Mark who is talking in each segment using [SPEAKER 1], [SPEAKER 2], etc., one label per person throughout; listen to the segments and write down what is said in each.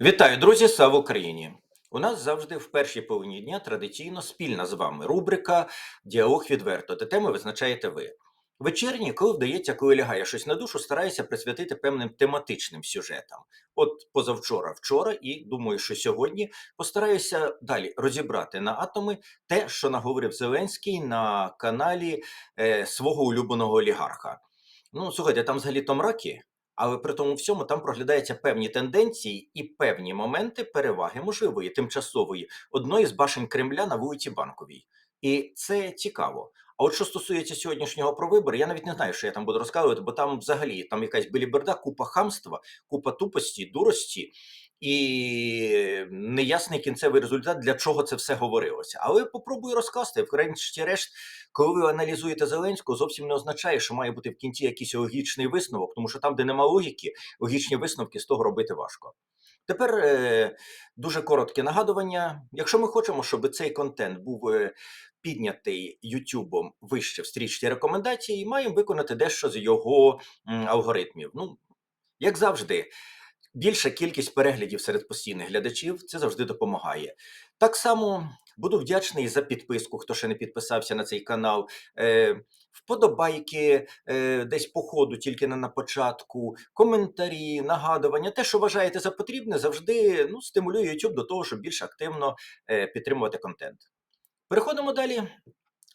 [SPEAKER 1] Вітаю, друзі! Слава Україні! У нас завжди в першій половині дня традиційно спільна з вами рубрика Діалог відверто, де теми визначаєте ви. Вечірні, коли вдається, коли лягає щось на душу, стараюся присвятити певним тематичним сюжетам. От позавчора, вчора, і думаю, що сьогодні постараюся далі розібрати на атоми те, що наговорив Зеленський на каналі е, свого улюбленого олігарха. Ну, слухайте, там взагалі то мраки, але при тому всьому там проглядаються певні тенденції і певні моменти переваги можливої тимчасової одної з башень Кремля на вулиці Банковій. І це цікаво. А от що стосується сьогоднішнього про вибори, я навіть не знаю, що я там буду розказувати, бо там взагалі там якась біліберда, купа хамства, купа тупості, дурості і неясний кінцевий результат, для чого це все говорилося. Але попробую розкласти. Врешті-решт, коли ви аналізуєте Зеленського, зовсім не означає, що має бути в кінці якийсь логічний висновок, тому що там, де нема логіки, логічні висновки з того робити важко. Тепер е, дуже коротке нагадування. Якщо ми хочемо, щоб цей контент був е, піднятий Ютубом вище в стрічці рекомендацій, маємо виконати дещо з його алгоритмів. Ну, як завжди, більша кількість переглядів серед постійних глядачів це завжди допомагає. Так само буду вдячний за підписку, хто ще не підписався на цей канал. Е, Вподобайки е, десь по ходу, тільки не на початку, коментарі, нагадування, те, що вважаєте за потрібне, завжди ну, стимулює YouTube до того, щоб більш активно е, підтримувати контент. Переходимо далі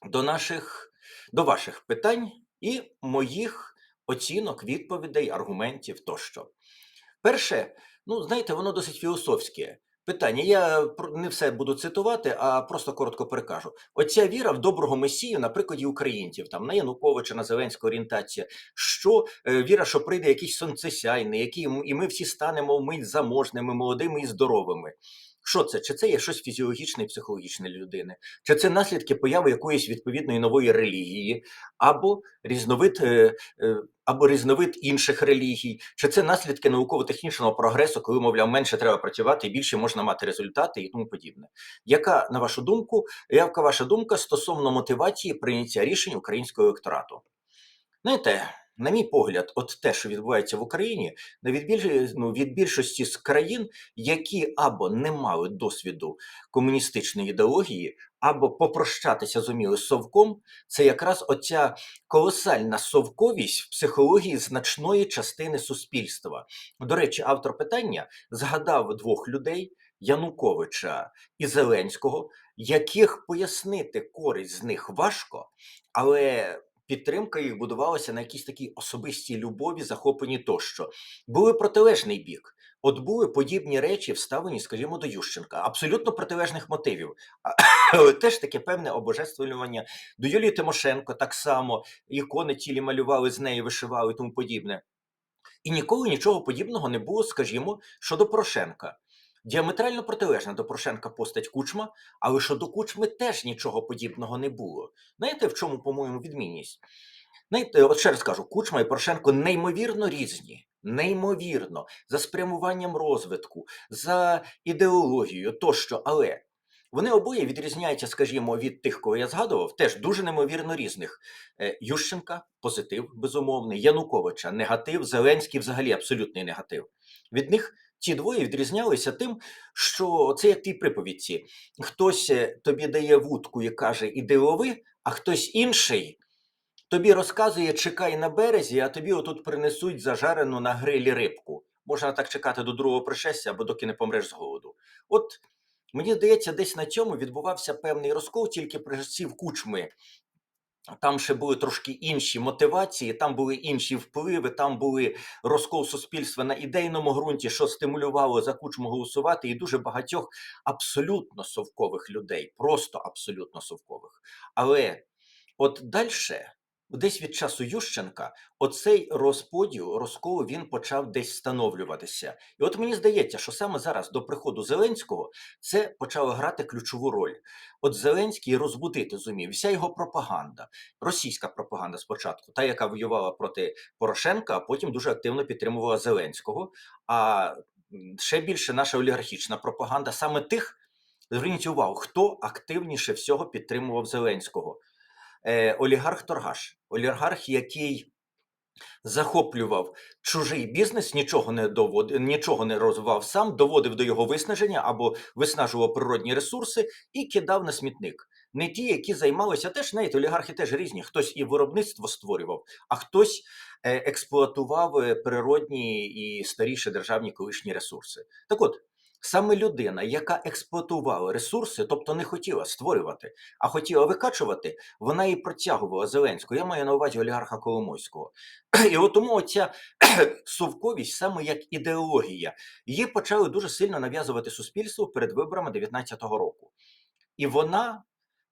[SPEAKER 1] до наших до ваших питань і моїх оцінок, відповідей, аргументів тощо. Перше, ну знаєте, воно досить філософське питання. Я не все буду цитувати, а просто коротко перекажу. Оця віра в доброго месію на прикладі українців, там на Януковича, на Зеленську орієнтація, що е, віра, що прийде якийсь сонцесяйний, який і ми всі станемо вмить заможними, молодими і здоровими. Що це? Чи це є щось фізіологічне і психологічне для людини? Чи це наслідки появи якоїсь відповідної нової релігії, або різновид е, е, або різновид інших релігій, чи це наслідки науково-технічного прогресу, коли, мовляв, менше треба працювати і більше можна мати результати і тому подібне. Яка, на вашу думку, яка ваша думка стосовно мотивації прийняття рішень українського електорату? Знаєте, на мій погляд, от те, що відбувається в Україні, ну, від більшості з країн, які або не мали досвіду комуністичної ідеології, або попрощатися зуміли з совком, це якраз оця колосальна совковість в психології значної частини суспільства. До речі, автор питання згадав двох людей Януковича і Зеленського, яких пояснити користь з них важко, але підтримка їх будувалася на якійсь такій особистій любові, захопленні тощо. Були протилежний бік. От були подібні речі вставлені, скажімо, до Ющенка, абсолютно протилежних мотивів. Але теж таке певне обожествлювання до Юлії Тимошенко так само ікони тілі малювали з неї, вишивали і тому подібне. І ніколи нічого подібного не було, скажімо, щодо Порошенка. Діаметрально протилежна до Порошенка постать Кучма, але щодо Кучми теж нічого подібного не було. Знаєте, в чому, по-моєму, відмінність? Знаєте, от ще раз кажу, Кучма і Порошенко неймовірно різні. Неймовірно, за спрямуванням розвитку, за ідеологією тощо, але вони обоє відрізняються, скажімо, від тих, кого я згадував, теж дуже неймовірно різних. Е, Ющенка позитив, безумовний, Януковича негатив, Зеленський взагалі абсолютний негатив. Від них ті двоє відрізнялися тим, що це як в тій приповідці. Хтось е, тобі дає вудку і каже, іди лови, а хтось інший тобі розказує, чекай на березі, а тобі отут принесуть зажарену на грилі рибку. Можна так чекати до другого пришестя або доки не помреш з голоду. От мені здається, десь на цьому відбувався певний розкол, тільки при житті кучми. Там ще були трошки інші мотивації, там були інші впливи, там були розкол суспільства на ідейному ґрунті, що стимулювало за кучму голосувати, і дуже багатьох абсолютно совкових людей, просто абсолютно совкових. Але от далі, десь від часу Ющенка, оцей розподіл, розкол він почав десь встановлюватися. І от мені здається, що саме зараз до приходу Зеленського це почало грати ключову роль. От Зеленський розбудити зумів, вся його пропаганда, російська пропаганда спочатку, та, яка воювала проти Порошенка, а потім дуже активно підтримувала Зеленського. А ще більше наша олігархічна пропаганда саме тих. Зверніть увагу, хто активніше всього підтримував Зеленського. Е, олігарх Торгаш, олігарх, який захоплював чужий бізнес, нічого не доводив, нічого не розвивав сам, доводив до його виснаження або виснажував природні ресурси і кидав на смітник. Не ті, які займалися теж, знаєте, олігархи теж різні. Хтось і виробництво створював, а хтось е, експлуатував е, природні і старіші державні колишні ресурси. Так от, саме людина, яка експлуатувала ресурси, тобто не хотіла створювати, а хотіла викачувати, вона і протягувала Зеленського. Я маю на увазі олігарха Коломойського. І от тому оця совковість, саме як ідеологія, її почали дуже сильно нав'язувати суспільству перед виборами 19-го року. І вона,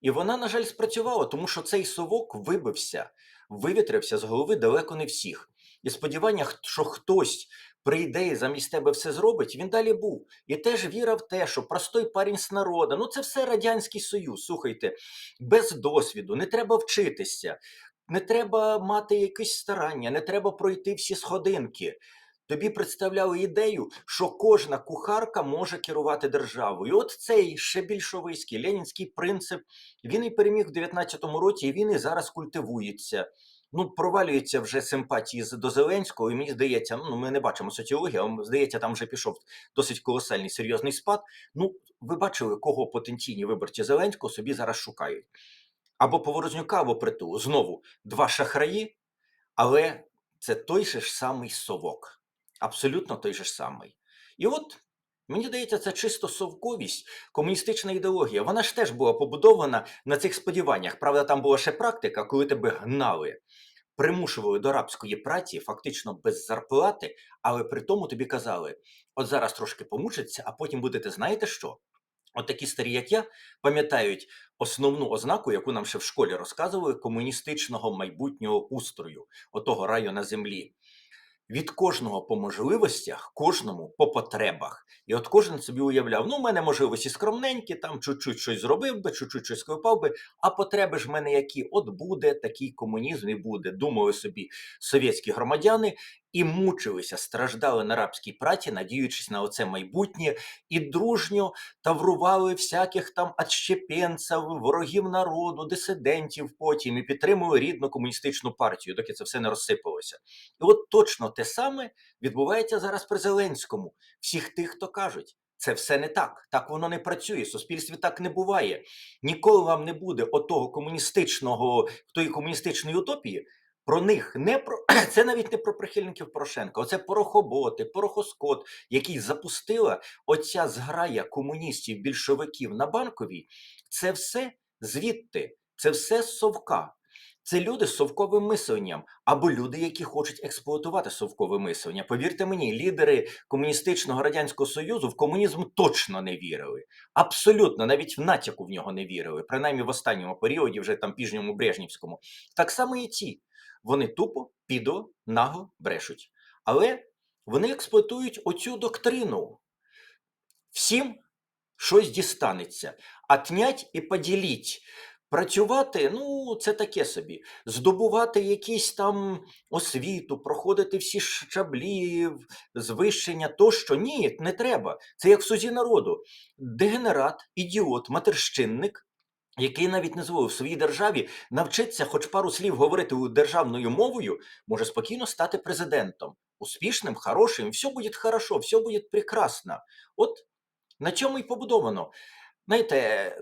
[SPEAKER 1] і вона, на жаль, спрацювала, тому що цей совок вибився, вивітрився з голови далеко не всіх. І сподівання, що хтось прийде і замість тебе все зробить, він далі був. І теж віра в те, що простой парень з народу, ну це все Радянський Союз, слухайте, без досвіду, не треба вчитися, не треба мати якесь старання, не треба пройти всі сходинки. Тобі представляли ідею, що кожна кухарка може керувати державою. І от цей ще більшовицький ленінський принцип, він і переміг в 19-му році, і він і зараз культивується. Ну, провалюються вже симпатії до Зеленського, і мені здається, ну ми не бачимо соціології, але здається, там вже пішов досить колосальний серйозний спад. Ну, ви бачили, кого потенційні виборці Зеленського собі зараз шукають. Або Поворознюка, або притулу. Знову два шахраї, але це той же ж самий совок. Абсолютно той же ж самий. І от мені здається, це чисто совковість, комуністична ідеологія. Вона ж теж була побудована на цих сподіваннях. Правда, там була ще практика, коли тебе гнали, примушували до рабської праці, фактично без зарплати, але при тому тобі казали: от зараз трошки помучиться, а потім будете знаєте що? От такі старі, як я, пам'ятають основну ознаку, яку нам ще в школі розказували, комуністичного майбутнього устрою, отого раю на землі. Від кожного по можливостях, кожному по потребах. І от кожен собі уявляв: ну, в мене можливості скромненькі, там чуть-чуть щось зробив би, чуть-чуть щось копав би, а потреби ж в мене які? От буде такий комунізм і буде. Думали собі совєтські громадяни і мучилися, страждали на рабській праці, надіючись на оце майбутнє, і дружньо таврували всяких там отщепенців, ворогів народу, дисидентів потім і підтримували рідну комуністичну партію, доки це все не розсипалося. І от точно те саме відбувається зараз при Зеленському. Всіх тих, хто кажуть, це все не так. Так воно не працює. В суспільстві так не буває. Ніколи вам не буде отого комуністичного, тої комуністичної утопії. Про них не про це навіть не про прихильників Порошенка. Оце порохоботи, порохоскот, який запустила оця зграя комуністів, більшовиків на банковій. Це все звідти, це все з совка. Це люди з совковим мисленням або люди, які хочуть експлуатувати совкове мислення. Повірте мені, лідери комуністичного радянського союзу в комунізм точно не вірили. Абсолютно, навіть в натяку в нього не вірили, принаймні в останньому періоді, вже там піжньому Брежнівському. Так само і ці. Вони тупо, підо, наго брешуть. Але вони експлуатують оцю доктрину. Всім щось дістанеться. Отнять і поділіть. Працювати, ну, це таке собі. Здобувати якісь там освіту, проходити всі щаблі, в- звищення тощо. Ні, не треба. Це як в сузі народу. Дегенерат, ідіот, матерщинник, який навіть не зволив в своїй державі навчитися хоч пару слів говорити державною мовою, може спокійно стати президентом. Успішним, хорошим, все буде хорошо, все буде прекрасно. От на чому й побудовано. Знаєте,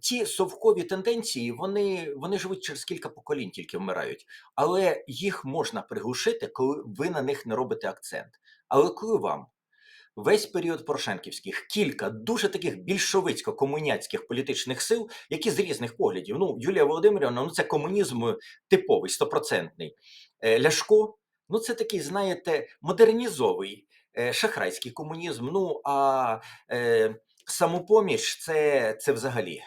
[SPEAKER 1] ті совкові тенденції, вони, вони живуть через кілька поколінь, тільки вмирають. Але їх можна приглушити, коли ви на них не робите акцент. Але коли вам весь період Порошенківських кілька дуже таких більшовицько-комуняцьких політичних сил, які з різних поглядів. Ну, Юлія Володимирівна, ну це комунізм типовий, стопроцентний. Е, Ляшко, ну це такий, знаєте, модернізовий, е, шахрайський комунізм. Ну а е, самопоміч це, це взагалі.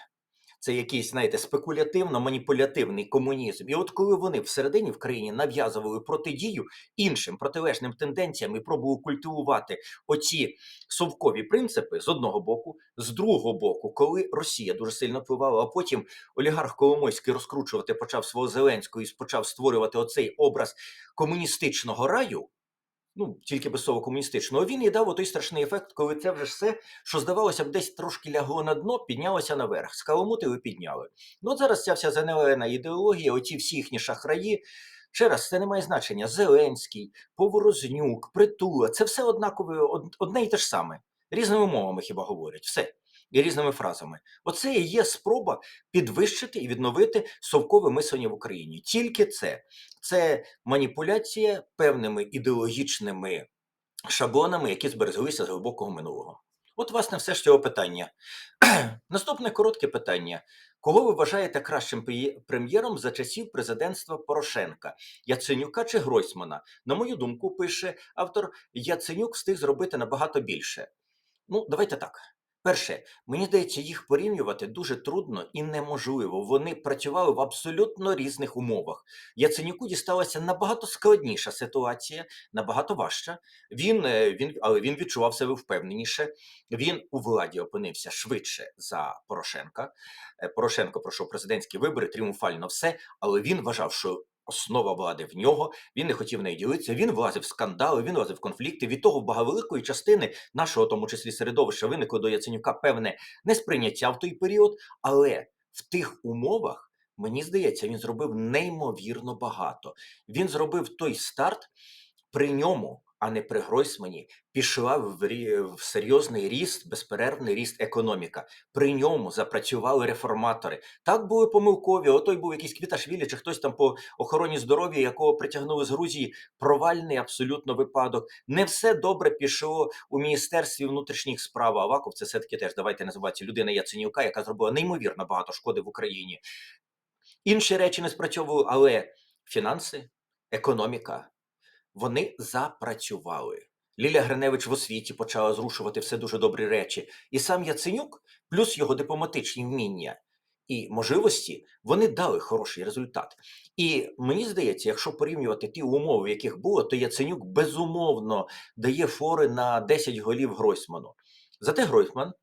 [SPEAKER 1] Це якийсь, знаєте, спекулятивно-маніпулятивний комунізм. І от коли вони всередині в країні нав'язували протидію іншим протилежним тенденціям і пробували культивувати оці совкові принципи з одного боку, з другого боку, коли Росія дуже сильно впливала, а потім олігарх Коломойський розкручувати почав свого Зеленського і почав створювати оцей образ комуністичного раю. Ну, тільки без слова комуністичного, він і дав той страшний ефект, коли це вже все, що здавалося б, десь трошки лягло на дно, піднялося наверх. Скаломутили, підняли. Ну, от зараз ця вся занелена ідеологія, оці всі їхні шахраї, Ще раз, це не має значення. Зеленський, Поворознюк, Притула це все однакове, одне і те ж саме. Різними мовами хіба говорять, все. І різними фразами. Оце і є спроба підвищити і відновити совкове мислення в Україні. Тільки це. Це маніпуляція певними ідеологічними шаблонами, які збереглися з глибокого минулого. От, власне, все ж цього питання. Наступне коротке питання. Кого ви вважаєте кращим прем'єром за часів президентства Порошенка? Яценюка чи Гройсмана? На мою думку, пише автор, Яценюк встиг зробити набагато більше. Ну, давайте так. Перше, мені здається, їх порівнювати дуже трудно і неможливо. Вони працювали в абсолютно різних умовах. Яценюку дісталася набагато складніша ситуація, набагато важча. Він, е, він, але він відчував себе впевненіше. Він у владі опинився швидше за Порошенка. Е, Порошенко пройшов президентські вибори, тріумфально все, але він вважав, що основа влади в нього. Він не хотів нею ділитися. Він влазив в скандали, він влазив в конфлікти. Від того в багавеликої частини нашого, тому числі середовища, виникло до Яценюка певне несприйняття в той період, але в тих умовах. Мені здається, він зробив неймовірно багато. Він зробив той старт при ньому, а не при Гройсмані, пішла в, рі- в серйозний ріст, безперервний ріст економіка. При ньому запрацювали реформатори. Так були помилкові. Отой був якийсь Квіташвілі чи хтось там по охороні здоров'я, якого притягнули з Грузії. Провальний абсолютно випадок. Не все добре пішло у міністерстві внутрішніх справ. Аваков це все-таки теж давайте називати людина Яценюка, яка зробила неймовірно багато шкоди в Україні. Інші речі не спрацьовували, але фінанси, економіка, вони запрацювали. Ліля Гриневич в освіті почала зрушувати все дуже добрі речі. І сам Яценюк, плюс його дипломатичні вміння і можливості, вони дали хороший результат. І мені здається, якщо порівнювати ті умови, в яких було, то Яценюк безумовно дає фори на 10 голів Гройсману. Зате Гройсман,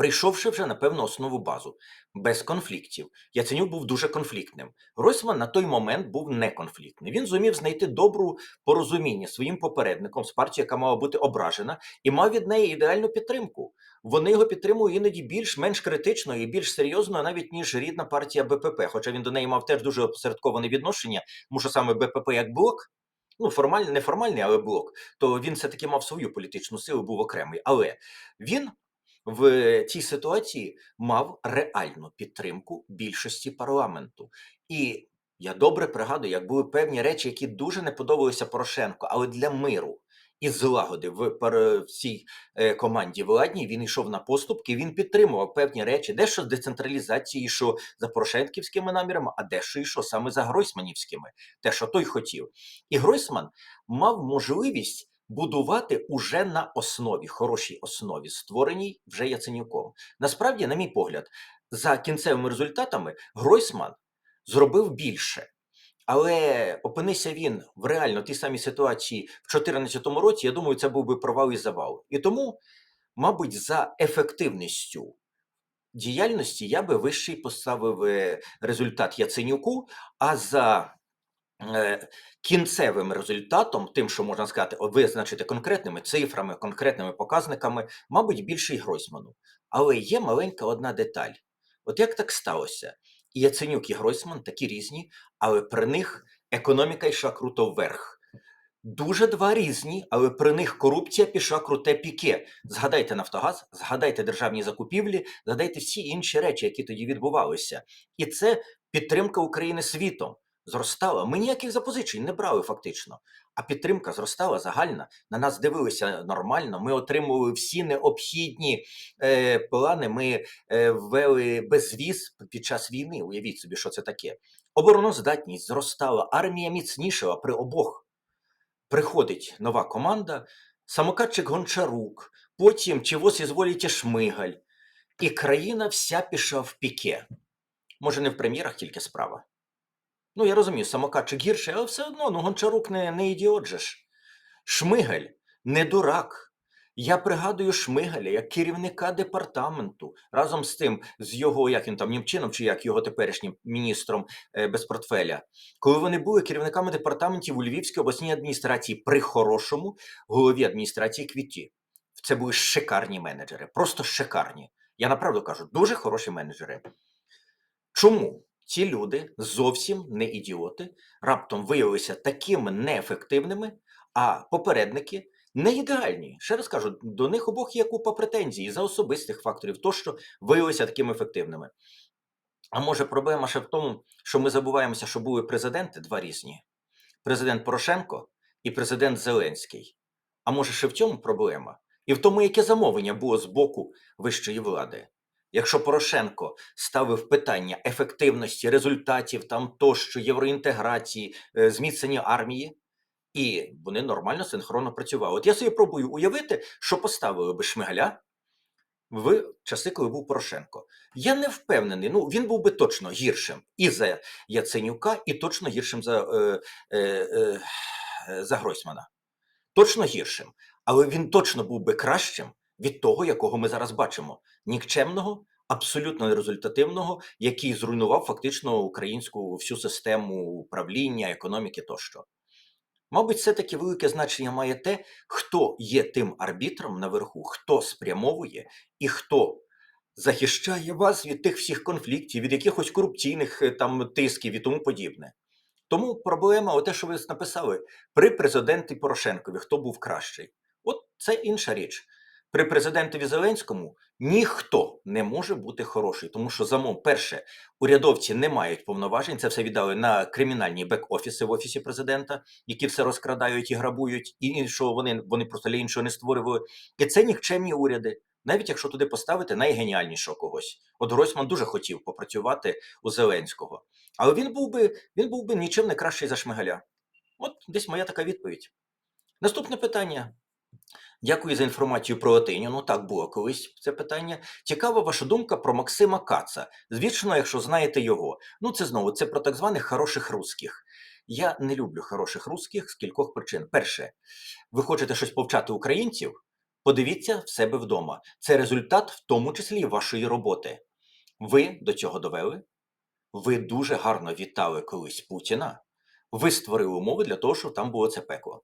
[SPEAKER 1] прийшовши вже на певну основу базу, без конфліктів. Яценюк був дуже конфліктним. Гройсман на той момент був неконфліктний. Він зумів знайти добру порозуміння своїм попередником з партії, яка мала бути ображена, і мав від неї ідеальну підтримку. Вони його підтримують іноді більш-менш критично і більш серйозно, навіть ніж рідна партія БПП. Хоча він до неї мав теж дуже опосередковане відношення, тому що саме БПП як блок. Ну, формальний, не формальний, але блок, то він все-таки мав свою політичну силу, був окремий. Але він в цій ситуації мав реальну підтримку більшості парламенту. І я добре пригадую, як були певні речі, які дуже не подобалися Порошенку, але для миру і злагоди в цій е, команді владній він йшов на поступки, він підтримував певні речі, дещо з децентралізації йшов за порошенківськими намірами, а дещо йшов саме за Гройсманівськими, те, що той хотів. І Гройсман мав можливість будувати уже на основі, хорошій основі, створеній вже Яценюком. Насправді, на мій погляд, за кінцевими результатами Гройсман зробив більше. Але опинися він в реально тій самій ситуації в 2014 році, я думаю, це був би провал і завал. І тому, мабуть, за ефективністю діяльності я би вищий поставив е, результат Яценюку, а за кінцевим результатом, тим, що можна сказати, визначити конкретними цифрами, конкретними показниками, мабуть, більший Гройсману. Але є маленька одна деталь. От як так сталося? І Яценюк і Гройсман такі різні, але при них економіка йшла круто вверх. Дуже два різні, але при них корупція пішла круте піке. Згадайте Нафтогаз, згадайте державні закупівлі, згадайте всі інші речі, які тоді відбувалися. І це підтримка України світом зростала. Ми ніяких запозичень не брали фактично. А підтримка зростала загальна. На нас дивилися нормально. Ми отримували всі необхідні е, плани. Ми е, ввели безвіз під час війни. Уявіть собі, що це таке. Обороноздатність зростала, армія міцнішала при обох. Приходить нова команда, самокатчик Гончарук, потім чого ізволіте Шмигаль. І країна вся пішла в піке. Може, не в прем'єрах тільки справа. Ну, я розумію, самокатчик гірший, але все одно, ну Гончарук не, не ідіот же ж. Шмигаль не дурак. Я пригадую Шмигаля як керівника департаменту разом з тим, з його, як він там, Німчином, чи як його теперішнім міністром е, без портфеля. Коли вони були керівниками департаментів у Львівській обласній адміністрації при хорошому голові адміністрації Квіті. Це були шикарні менеджери, просто шикарні. Я направду кажу, дуже хороші менеджери. Чому ці люди зовсім не ідіоти, раптом виявилися такими неефективними, а попередники не ідеальні. Ще раз кажу, до них обох є купа претензій за особистих факторів, то що виявилися такими ефективними. А може, проблема ще в тому, що ми забуваємося, що були президенти два різні: президент Порошенко і президент Зеленський. А може, ще в цьому проблема? І в тому, яке замовлення було з боку вищої влади. Якщо Порошенко ставив питання ефективності, результатів там тощо, євроінтеграції, е, зміцнення армії, і вони нормально синхронно працювали. От я собі пробую уявити, що поставили би Шмигаля в часи, коли був Порошенко. Я не впевнений. Ну він був би точно гіршим і за Яценюка, і точно гіршим за, е, е, е, за Гройсмана. Точно гіршим. Але він точно був би кращим від того, якого ми зараз бачимо: нікчемного, абсолютно нерезультативного, який зруйнував фактично українську всю систему управління, економіки тощо. Мабуть, все-таки велике значення має те, хто є тим арбітром наверху, хто спрямовує і хто захищає вас від тих всіх конфліктів, від якихось корупційних е, там тисків і тому подібне. Тому проблема, оте, що ви написали, при президенті Порошенкові хто був кращий? От це інша річ. При президентові Зеленському ніхто не може бути хороший, тому що замов, перше, урядовці не мають повноважень. Це все віддали на кримінальні бек-офіси в офісі президента, які все розкрадають і грабують, і іншого вони вони просто для іншого не створювали. І це нікчемні уряди, навіть якщо туди поставити найгеніальнішого когось. От Гройсман дуже хотів попрацювати у Зеленського, але він був би він був би нічим не кращий за Шмигаля. От десь моя така відповідь. Наступне питання. Дякую за інформацію про Латиню. Ну так було колись це питання. Цікава ваша думка про Максима Каца. Звісно, якщо знаєте його. Ну це знову це про так званих хороших русських. Я не люблю хороших русських з кількох причин. Перше, ви хочете щось повчати українців? Подивіться в себе вдома. Це результат, в тому числі вашої роботи. Ви до цього довели. Ви дуже гарно вітали колись Путіна. Ви створили умови для того, щоб там було це пекло.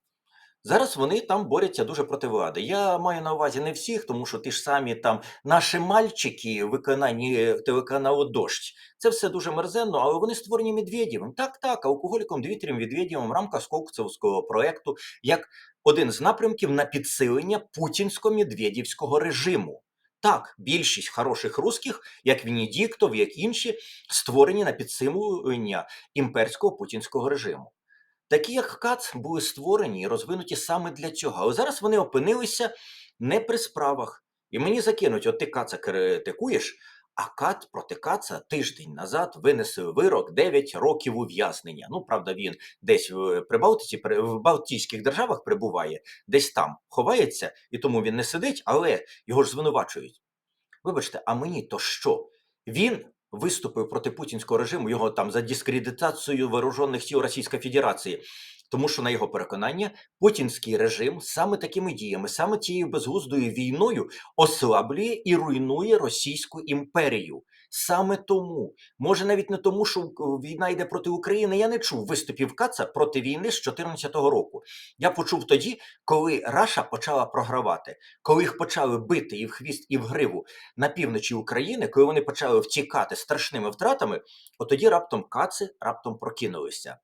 [SPEAKER 1] Зараз вони там борються дуже проти влади. Я маю на увазі не всіх, тому що ті ж самі там наші мальчики в виконанні телеканалу Дощ. Це все дуже мерзенно, але вони створені Медведєвим. Так, так, алкоголіком Дмитрієм Медведєвим в рамках Сколковського проекту як один з напрямків на підсилення путінсько-медведівського режиму. Так, більшість хороших русських, як Венедіктов, як інші, створені на підсилення імперського путінського режиму. Такі, як КАЦ, були створені і розвинуті саме для цього. Але зараз вони опинилися не при справах. І мені закинуть, от ти каца критикуєш, а КАТ проти Каца тиждень назад винесли вирок 9 років ув'язнення. Ну, правда, він десь в Прибалтиці, в Балтійських державах прибуває, десь там ховається, і тому він не сидить, але його ж звинувачують. Вибачте, а мені то що? Він виступив проти путінського режиму його там за дискредитацію вооружених сил Російської Федерації. Тому що на його переконання путінський режим саме такими діями, саме цією безглуздою війною ослаблює і руйнує Російську імперію. Саме тому, може навіть не тому, що війна йде проти України. Я не чув виступів Каца проти війни з 2014 року. Я почув тоді, коли Раша почала програвати, коли їх почали бити і в хвіст, і в гриву на півночі України, коли вони почали втікати страшними втратами, от тоді раптом каци раптом прокинулися.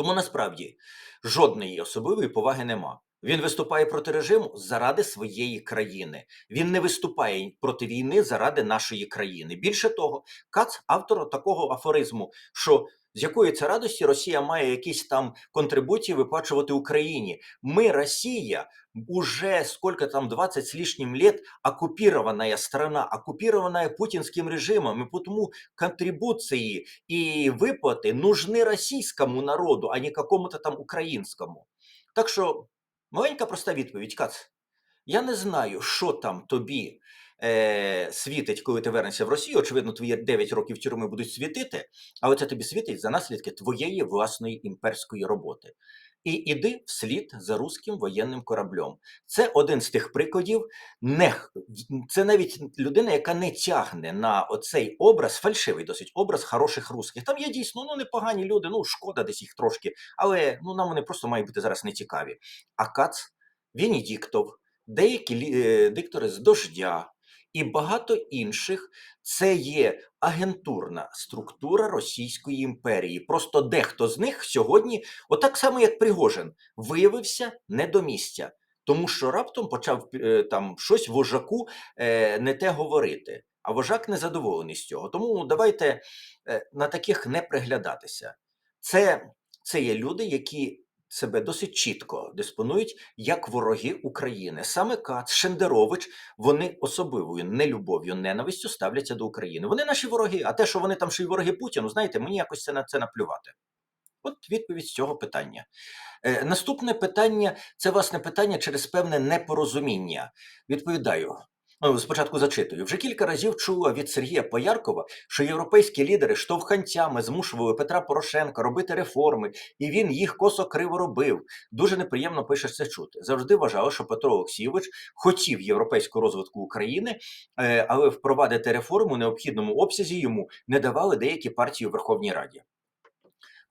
[SPEAKER 1] Тому насправді жодної особливої поваги нема. Він виступає проти режиму заради своєї країни. Він не виступає проти війни заради нашої країни. Більше того, Кац автор такого афоризму, що з якої це радості Росія має якісь там контрибуції виплачувати Україні. Ми, Росія, уже сколько там 20 с лишним лет оккупированная страна, оккупированная путинским режимом, и потому контрибуции и выплаты нужны российскому народу, а не какому-то там українському. Так що маленька проста відповідь, Кац. Я не знаю, що там тобі е, світить, коли ти вернешся в Росію. Очевидно, твої 9 років тюрми будуть світити, але це тобі світить за наслідки твоєї власної імперської роботи. І іди вслід за руським воєнним кораблем. Це один з тих прикладів. Не, Це навіть людина, яка не тягне на оцей образ, фальшивий досить образ хороших русських. Там є дійсно ну, непогані люди, ну шкода десь їх трошки, але ну, нам вони просто мають бути зараз нецікаві. А Кац, Венедіктов, деякі е, диктори з дождя і багато інших це є агентурна структура Російської імперії. Просто дехто з них сьогодні, отак само як Пригожин, виявився не до місця, тому що раптом почав е, там щось вожаку е, не те говорити. А вожак незадоволений з цього. Тому давайте е, на таких не приглядатися. Це, це є люди, які себе досить чітко диспонують як вороги України. Саме Кац, Шендерович, вони особливою нелюбов'ю, ненавистю ставляться до України. Вони наші вороги, а те, що вони там ще й вороги Путіну, знаєте, мені якось це на це наплювати. От відповідь з цього питання. Е, наступне питання це власне питання через певне непорозуміння. Відповідаю. Ну, спочатку зачитую. Вже кілька разів чула від Сергія Пояркова, що європейські лідери штовханцями змушували Петра Порошенка робити реформи, і він їх косо криво робив. Дуже неприємно пише це чути. Завжди вважала, що Петро Олексійович хотів європейського розвитку України, е, але впровадити реформу необхідному обсязі йому не давали деякі партії у Верховній Раді.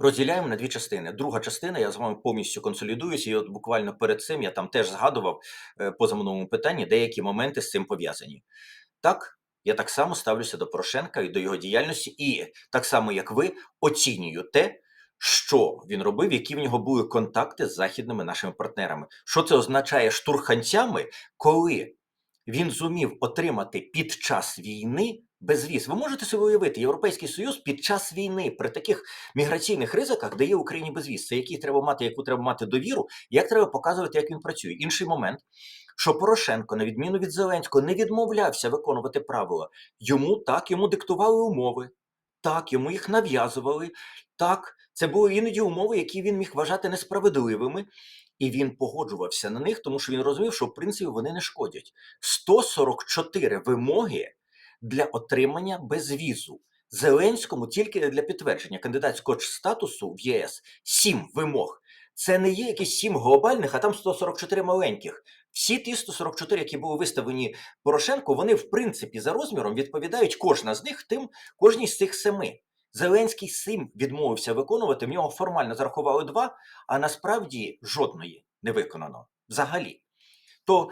[SPEAKER 1] Розділяємо на дві частини. Друга частина, я з вами повністю консолідуюся, і от буквально перед цим я там теж згадував е, по замовному питанні деякі моменти з цим пов'язані. Так, я так само ставлюся до Порошенка і до його діяльності, і так само, як ви, оцінюю те, що він робив, які в нього були контакти з західними нашими партнерами. Що це означає штурханцями, коли він зумів отримати під час війни безвіз. Ви можете собі уявити, Європейський Союз під час війни при таких міграційних ризиках дає Україні безвіз. Це який треба мати, яку треба мати довіру, як треба показувати, як він працює. Інший момент, що Порошенко, на відміну від Зеленського, не відмовлявся виконувати правила. Йому так йому диктували умови, так йому їх нав'язували. Так, це були іноді умови, які він міг вважати несправедливими. І він погоджувався на них, тому що він розумів, що в принципі вони не шкодять. 144 вимоги для отримання безвізу. Зеленському тільки для підтвердження кандидатського статусу в ЄС сім вимог. Це не є якісь сім глобальних, а там 144 маленьких. Всі ті 144, які були виставлені Порошенко, вони в принципі за розміром відповідають кожна з них тим, кожній з цих семи. Зеленський сім відмовився виконувати. В нього формально зарахували два, а насправді жодної не виконано взагалі. То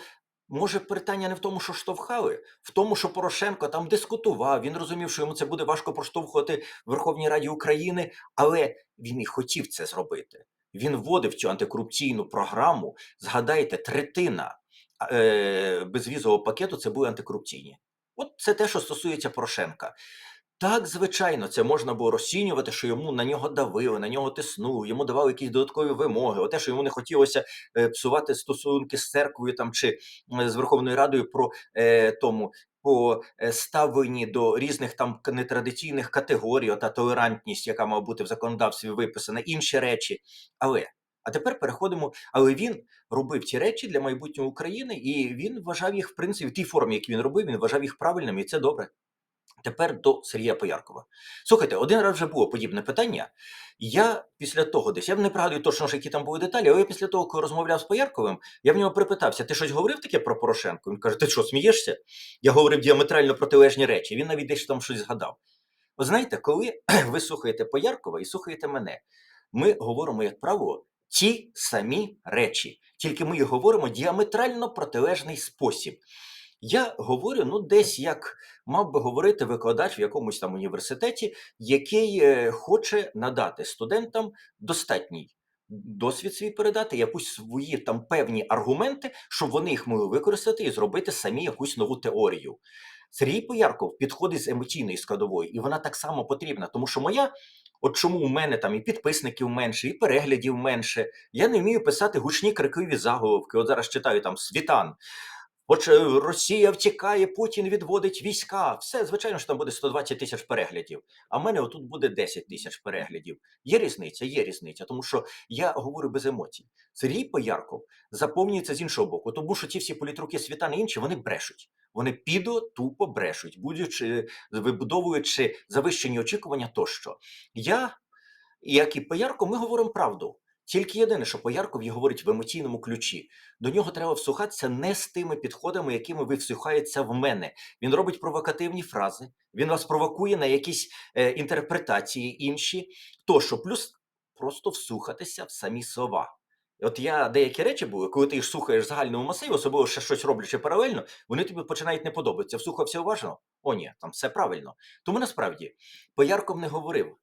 [SPEAKER 1] може питання не в тому, що штовхали, в тому, що Порошенко там дискутував. Він розумів, що йому це буде важко проштовхувати в Верховній Раді України, але він і хотів це зробити. Він вводив цю антикорупційну програму. Згадайте, третина е, безвізового пакету це були антикорупційні. От це те, що стосується Порошенка. Так, звичайно, це можна було розцінювати, що йому на нього давили, на нього тиснули, йому давали якісь додаткові вимоги. Оте, що йому не хотілося е, псувати стосунки з церквою там чи е, з Верховною Радою про е, тому. По е, ставленні до різних там нетрадиційних категорій, та толерантність, яка має бути в законодавстві виписана, інші речі. Але а тепер переходимо. Але він робив ці речі для майбутнього України, і він вважав їх, в принципі, в тій формі, які він робив, він вважав їх правильними, і це добре. Тепер до Сергія Пояркова. Слухайте, один раз вже було подібне питання. Я після того десь, я не пригадую точно, що які там були деталі, але я після того, коли розмовляв з Поярковим, я в нього припитався: ти щось говорив таке про Порошенко? Він каже: Ти що, смієшся? Я говорив діаметрально протилежні речі. Він навіть десь там щось згадав. Ви знаєте, коли ви слухаєте Пояркова і слухаєте мене, ми говоримо, як правило, ті самі речі, тільки ми їх говоримо діаметрально протилежний спосіб. Я говорю, ну, десь як мав би говорити викладач в якомусь там університеті, який е, хоче надати студентам достатній досвід свій передати, якусь свої там певні аргументи, щоб вони їх могли використати і зробити самі якусь нову теорію. Сергій Поярков підходить з емоційної складової, і вона так само потрібна, тому що моя. От чому у мене там і підписників менше, і переглядів менше. Я не вмію писати гучні крикливі заголовки. От зараз читаю там світан. Отже, Росія втікає, Путін відводить війська. Все, звичайно, що там буде 120 тисяч переглядів. А в мене отут буде 10 тисяч переглядів. Є різниця, є різниця, тому що я говорю без емоцій. Сергій Поярков заповнюється з іншого боку, тому що ті всі політруки світа і інші вони брешуть. Вони підо тупо брешуть, будучи вибудовуючи завищені очікування тощо. Я, як і Поярков, ми говоримо правду. Тільки єдине, що Поярков їй говорить в емоційному ключі. До нього треба всухатися не з тими підходами, якими ви всухаєтеся в мене. Він робить провокативні фрази, він вас провокує на якісь е, інтерпретації інші. Тощо, плюс просто всухатися в самі слова. От я деякі речі були, коли ти їх слухаєш загальному масиві, особливо ще щось роблячи паралельно, вони тобі починають не подобатися. Вслухався уважно? О, ні, там все правильно. Тому насправді Поярков не говорив.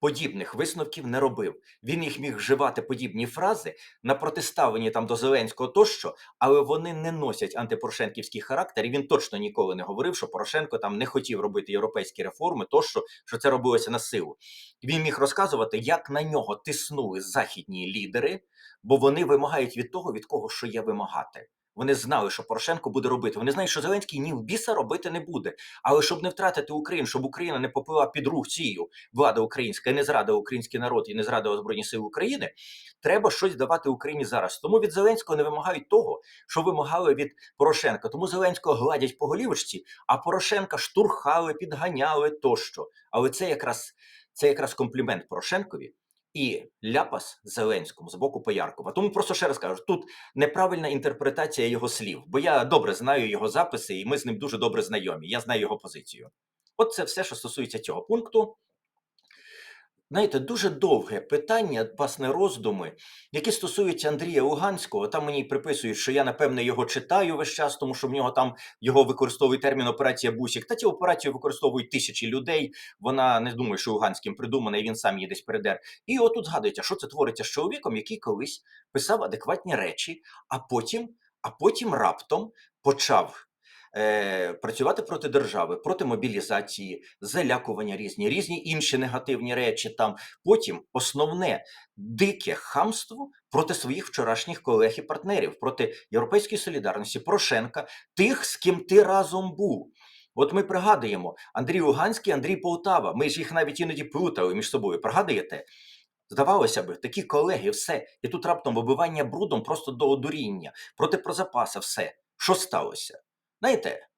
[SPEAKER 1] Подібних висновків не робив. Він їх міг вживати подібні фрази на протиставленні там до Зеленського тощо, але вони не носять антипорошенківський характер. І він точно ніколи не говорив, що Порошенко там не хотів робити європейські реформи, тощо що це робилося на силу. Він міг розказувати, як на нього тиснули західні лідери, бо вони вимагають від того, від кого що є вимагати. Вони знали, що Порошенко буде робити. Вони знають, що Зеленський ні в біса робити не буде. Але щоб не втратити Україну, щоб Україна не попила під рух цією влада українська і не зрадила український народ і не зрадила Збройні Сили України, треба щось давати Україні зараз. Тому від Зеленського не вимагають того, що вимагали від Порошенка. Тому Зеленського гладять по голівочці, а Порошенка штурхали, підганяли тощо. Але це якраз це якраз комплімент Порошенкові. І ляпас Зеленському з боку Пояркова. Тому просто ще раз кажу: тут неправильна інтерпретація його слів, бо я добре знаю його записи, і ми з ним дуже добре знайомі. Я знаю його позицію. От це все, що стосується цього пункту. Знаєте, дуже довге питання, власне, роздуми, які стосуються Андрія Луганського. Там мені приписують, що я, напевне, його читаю весь час, тому що в нього там його використовує термін операція Бусік. Та ці операції використовують тисячі людей. Вона не думаю, що Луганським придумана, і він сам її десь передер. І отут згадується, що це твориться з чоловіком, який колись писав адекватні речі, а потім, а потім раптом почав. Е, працювати проти держави, проти мобілізації, залякування різні, різні інші негативні речі. Там потім основне дике хамство проти своїх вчорашніх колег і партнерів, проти європейської солідарності, Порошенка, тих, з ким ти разом був. От ми пригадуємо Андрій Луганський, Андрій Полтава. Ми ж їх навіть іноді плутали між собою. Пригадуєте? Здавалося б, такі колеги, все. І тут раптом вибивання брудом просто до одуріння, проти прозапаса, все. Що сталося? Знаєте,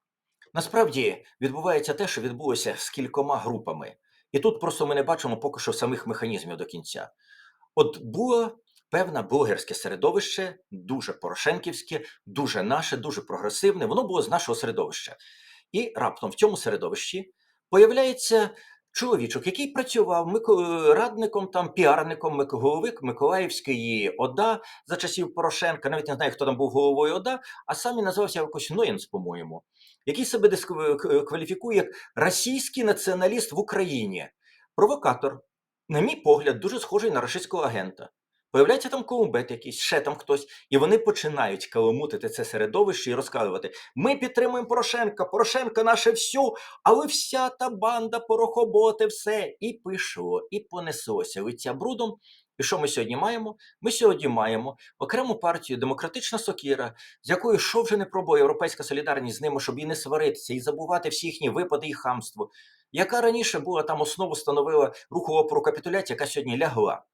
[SPEAKER 1] насправді відбувається те, що відбулося з кількома групами. І тут просто ми не бачимо поки що самих механізмів до кінця. От було певне блогерське середовище, дуже порошенківське, дуже наше, дуже прогресивне, воно було з нашого середовища. І раптом в цьому середовищі появляється чоловічок, який працював радником, там, піарником Мик- голови Миколаївської ОДА за часів Порошенка. Навіть не знаю, хто там був головою ОДА, а сам він називався якось Ноєнс, по-моєму, який себе дискв- кваліфікує як російський націоналіст в Україні. Провокатор, на мій погляд, дуже схожий на рашистського агента. Появляється там Колумбет якийсь, ще там хтось, і вони починають каламутити це середовище і розказувати: ми підтримуємо Порошенка, Порошенка наше всю, але вся та банда порохоботи, все. І пішло, і понеслося лиця брудом. І що ми сьогодні маємо? Ми сьогодні маємо окрему партію Демократична Сокіра, з якою що вже не пробує Європейська солідарність з ними, щоб і не сваритися, і забувати всі їхні випади і хамство, яка раніше була там основу становила руху опору капітуляції, яка сьогодні лягла.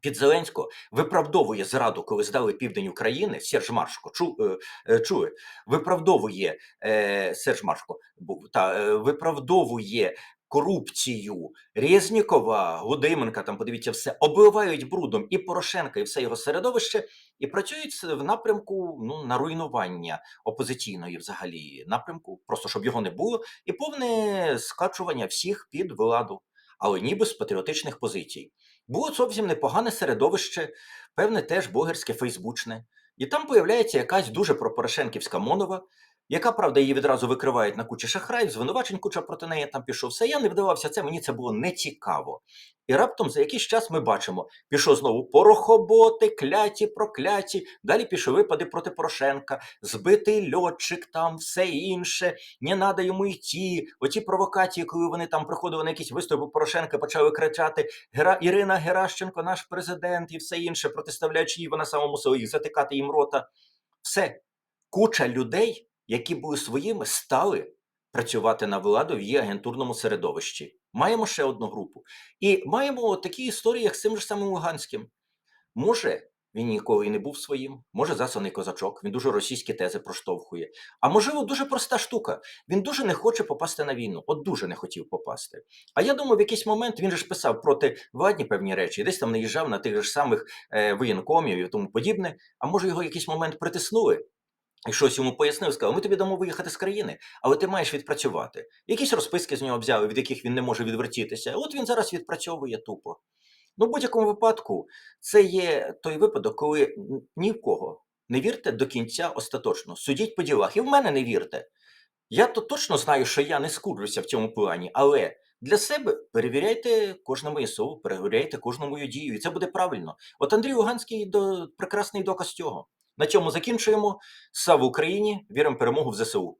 [SPEAKER 1] Під Зеленського виправдовує зраду, коли здали південь України. Серж Маршко чу, е, е, чує, виправдовує е, Серж Маршко та е, виправдовує корупцію Резнікова, Гудименка. Там подивіться все, обливають брудом і Порошенка, і все його середовище, і працюють в напрямку ну на руйнування опозиційної, взагалі напрямку, просто щоб його не було, і повне скачування всіх під владу, але ніби з патріотичних позицій. Було зовсім непогане середовище, певне теж блогерське, фейсбучне. І там появляється якась дуже пропорошенківська монова, яка, правда, її відразу викривають на кучі шахраїв, звинувачень куча проти неї там пішов. Все, я не вдавався це, мені це було не цікаво. І раптом за якийсь час ми бачимо, пішов знову порохоботи, кляті, прокляті, далі пішли випади проти Порошенка, збитий льотчик, там все інше, не треба йому йти. Оті провокації, коли вони там приходили на якісь виступи Порошенка, почали кричати Гера... Ірина Геращенко, наш президент, і все інше, протиставляючи її, вона самому собі затикати їм рота. Все, куча людей, які були своїми, стали працювати на владу в її агентурному середовищі. Маємо ще одну групу. І маємо такі історії, як з цим же самим Луганським. Може, він ніколи і не був своїм, може, засланий козачок, він дуже російські тези проштовхує. А можливо, дуже проста штука. Він дуже не хоче попасти на війну, от дуже не хотів попасти. А я думаю, в якийсь момент він же ж писав проти владні певні речі, десь там наїжджав на тих же самих е, воєнкомів і тому подібне. А може, його в якийсь момент притиснули. І щось йому пояснив, сказав, ми тобі дамо виїхати з країни, але ти маєш відпрацювати. Якісь розписки з нього взяли, від яких він не може відвертітися. От він зараз відпрацьовує тупо. Ну, в будь-якому випадку, це є той випадок, коли ні в кого не вірте до кінця остаточно. Судіть по ділах. І в мене не вірте. Я то точно знаю, що я не скуджуся в цьому плані, але для себе перевіряйте кожне моє слово, перевіряйте кожну мою дію, і це буде правильно. От Андрій Луганський до прекрасний доказ цього. На цьому закінчуємо. Слава Україні! Віримо перемогу в ЗСУ.